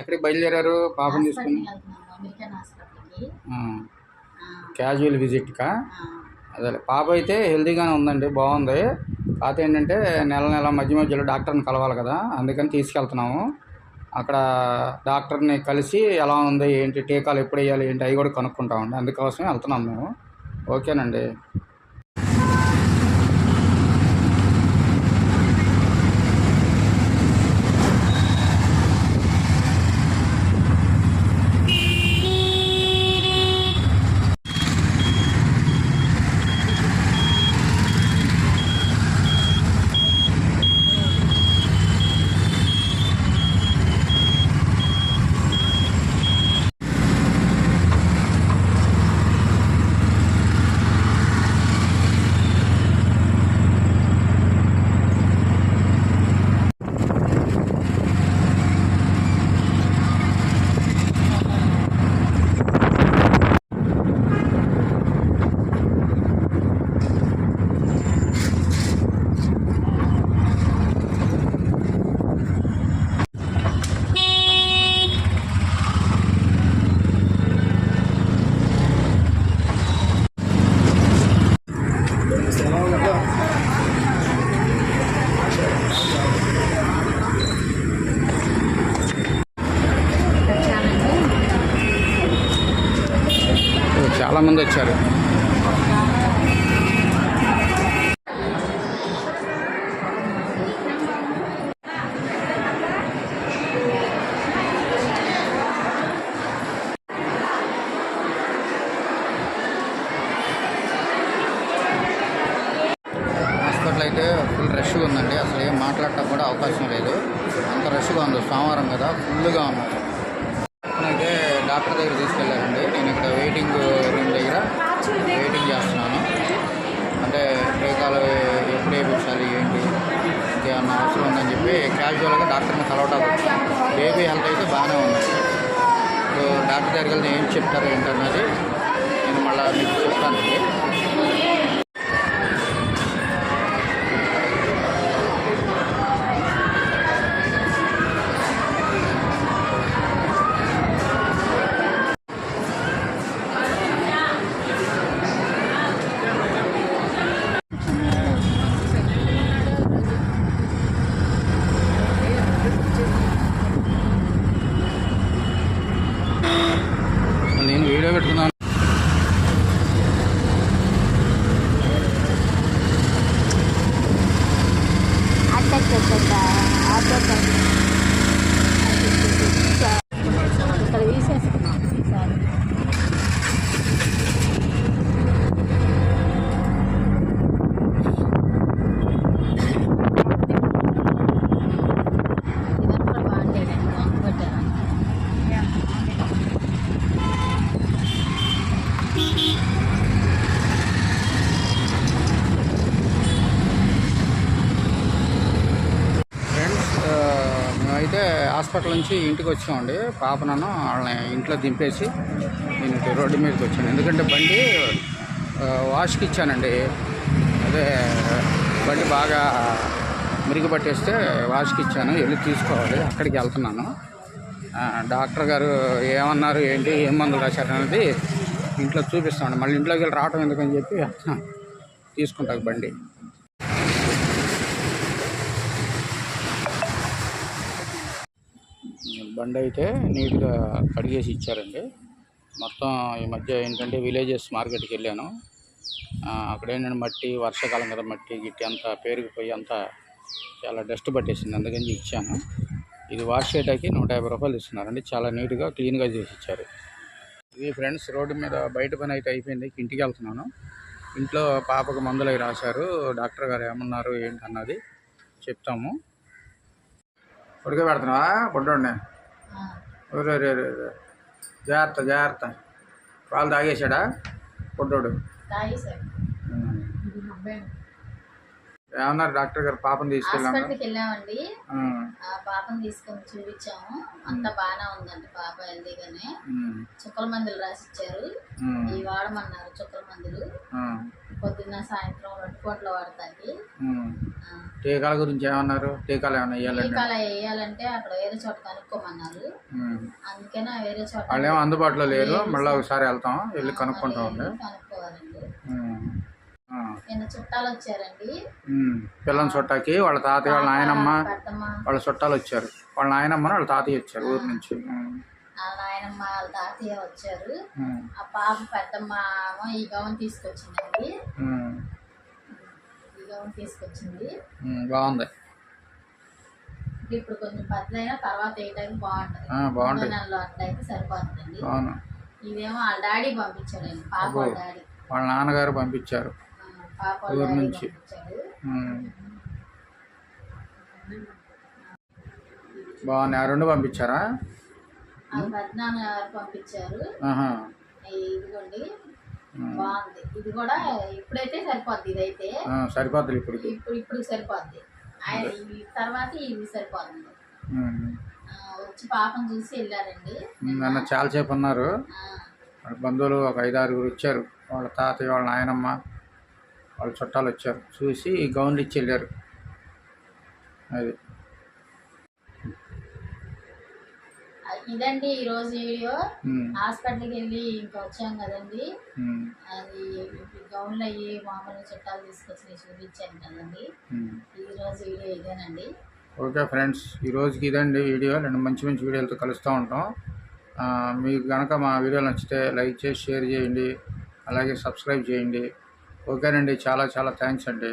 ఎక్కడికి బయలుదేరారు పాపం తీసుకుని. క్యాజువల్ విజిట్కా? అదే పాప అయితే హెల్తీగానే ఉందండి బాగుంది. కాకపోతే ఏంటంటే నెల నెల మధ్య మధ్యలో డాక్టర్ని కలవాలి కదా అందుకని తీసుకెళ్తున్నాము. అక్కడ డాక్టర్ని కలిసి ఎలా ఉంది ఏంటి టీకాలు ఎప్పుడు వేయాలి ఏంటి అవి కూడా కనుక్కుంటామండి. అందుకోసమే వెళ్తున్నాం మేము. ఓకేనండి. చాలామంది వచ్చారు. హాస్పిటల్ అయితే ఫుల్ రష్గా ఉందండి. అసలు ఏం మాట్లాడటం కూడా అవకాశం లేదు. అంత రష్గా ఉంది. సోమవారం కదా ఫుల్గా ఉన్నారు అయితే డాక్టర్ దగ్గర తీసుకెళ్ళారండి నేను ఇక్కడ వెయిటింగ్ రూమ్ వెయిటింగ్ క్యాజువల్గా డాక్టర్ని కలవటం బేబీ హెల్త్ అయితే బాగానే ఉంది. సో డాక్టర్ దగ్గరికి ఏం చెప్తారు ఏంటన్నది నేను మళ్ళీ మీకు చెప్తాను ఇక్కడ తీసేసుకున్నాం ఈసారి ఇవన్నీ హాస్పిటల్ నుంచి ఇంటికి వచ్చామండి. పాప నన్ను వాళ్ళని ఇంట్లో దింపేసి నేను రోడ్డు మీదకి వచ్చాను. ఎందుకంటే బండి వాష్కి ఇచ్చానండి. అదే బండి బాగా మురిగిపట్టేస్తే వాష్కి ఇచ్చాను. వెళ్ళి తీసుకోవాలి. అక్కడికి వెళ్తున్నాను. డాక్టర్ గారు ఏమన్నారు ఏంటి ఏం మందులు రాశారు అనేది ఇంట్లో చూపిస్తామండి. మళ్ళీ ఇంట్లోకి వెళ్ళి రావటం ఎందుకని చెప్పి తీసుకుంటాను బండి. బండి అయితే నీట్గా కడిగేసి ఇచ్చారండి. మొత్తం ఈ మధ్య ఏంటంటే విలేజెస్ మార్కెట్కి వెళ్ళాను. అక్కడ ఏంటంటే మట్టి వర్షాకాలం కదా మట్టి గిట్టి అంతా పేరుకుపోయి అంతా చాలా డస్ట్ పట్టేసింది. అందుకని ఇచ్చాను. ఇది వాష్ చేయడానికి నూట యాభై రూపాయలు ఇస్తున్నారండి. చాలా నీట్గా క్లీన్గా చేసి ఇచ్చారు. ఇది ఫ్రెండ్స్ రోడ్డు మీద బయట పని అయితే అయిపోయింది. ఇంటికి వెళ్తున్నాను. ఇంట్లో పాపకు మందులు అవి రాశారు. డాక్టర్ గారు ఏమన్నారు ఏంటన్నది చెప్తాము. ఉడకబెడుతున్నావా? బుడ్డోడిని. రే రే రే. జాగ్రత్త జాగ్రత్త. పాలు తాగేశాడా? అబ్బాయి ఏమన్నారు డాక్టర్ గారు? తీసుకెళ్ళాను హాస్పిటల్కి వెళ్ళామండి. ఆ. పాపని తీసుకొని చూపించాము. అంతా బాగానే ఉందండి పాప హెల్దీగానే చుక్కల మందులు రాసిచ్చారు. ఇవి వాడమన్నారు చుక్కల మందులు. పొద్దున్న సాయంత్రం రెండు పూట్ల ఉమ్. టీకాల గురించి ఏమన్నారు? టీకాలు ఏమైనా వేయాలండి టీకాలు వేయాలంటే అక్కడ వేరే చోట కనుక్కోమన్నారు. అందుకనే వేరే చోట వాళ్ళు ఏమో అందుబాటులో లేరు. మళ్ళీ ఒకసారి వెళ్తాం. వెళ్ళి కనుక్కుంటాం అండి. కనుక్కోవాలండి. నిన్న చుట్టాలు వచ్చారండి. ఉమ్. పిల్లని చుట్టాకి వాళ్ళ తాతయ్య వాళ్ళ నాయనమ్మ వాళ్ళ చుట్టాలు వచ్చారు. వాళ్ళ నాయనమ్మని వాళ్ళ తాతయ్య వచ్చారు ఊరు నుంచి. నాయనమ్మ వాళ్ళ తాతయ్య వచ్చారు. ఆ పాప పెద్దమ్మ ఈ గౌన్ తీసుకొచ్చిందండి. ఈ గౌన్ తీసుకొచ్చింది. బాగుంది. ఇప్పుడు కొంచెం పెద్దదైనా తర్వాత ఏ టైం బాగుంటుంది. నెలలో అట్లయితే సరిపోతుందండి. ఇదేమో వాళ్ళ డాడీ పంపించాడండి. పాప డాడీ. వాళ్ళ నాన్నగారు పంపించారు. పాప నుంచి. బాగున్నాయి. ఆ రెండు పంపించారా? గారు పంపించారు. ఇదిగోండి బాగుంది. ఇది కూడా ఇప్పుడైతే సరిపోద్ది ఇదైతే. ఇప్పుడు ఇప్పుడు సరిపోద్ది. తర్వాత ఇది సరిపోతుంది వచ్చి పాపం చూసి వెళ్ళారండి. నిన్న చాలాసేపు ఉన్నారు ఆ, వాళ్ళ బంధువులు ఒక ఐదు ఆరుగురు వచ్చారు. వాళ్ళ తాతయ్య వాళ్ళ నాయనమ్మ వాళ్ళ చుట్టాలు వచ్చారు. చూసి గౌన్లు ఇచ్చి వెళ్ళారు. అది. ఇదండి ఈరోజు వీడియో. ఉమ్. హాస్పిటల్కి వెళ్ళి ఇంకా వచ్చాం కదండి. అది గౌన్లు అయ్యి మామూలు చుట్టాలు తీసుకొచ్చి చూపించాను కదండి. ఉమ్. ఈరోజు వీడియో ఇదేనండి. ఓకే ఫ్రెండ్స్ ఈ రోజుకి ఇదండి వీడియో. రెండు మంచి మంచి వీడియోలతో కలుస్తూ ఉంటాం. మీకు కనుక మా వీడియో నచ్చితే లైక్ చేసి షేర్ చేయండి. అలాగే సబ్స్క్రైబ్ చేయండి. ఓకేనండి చాలా చాలా థ్యాంక్స్ అండి.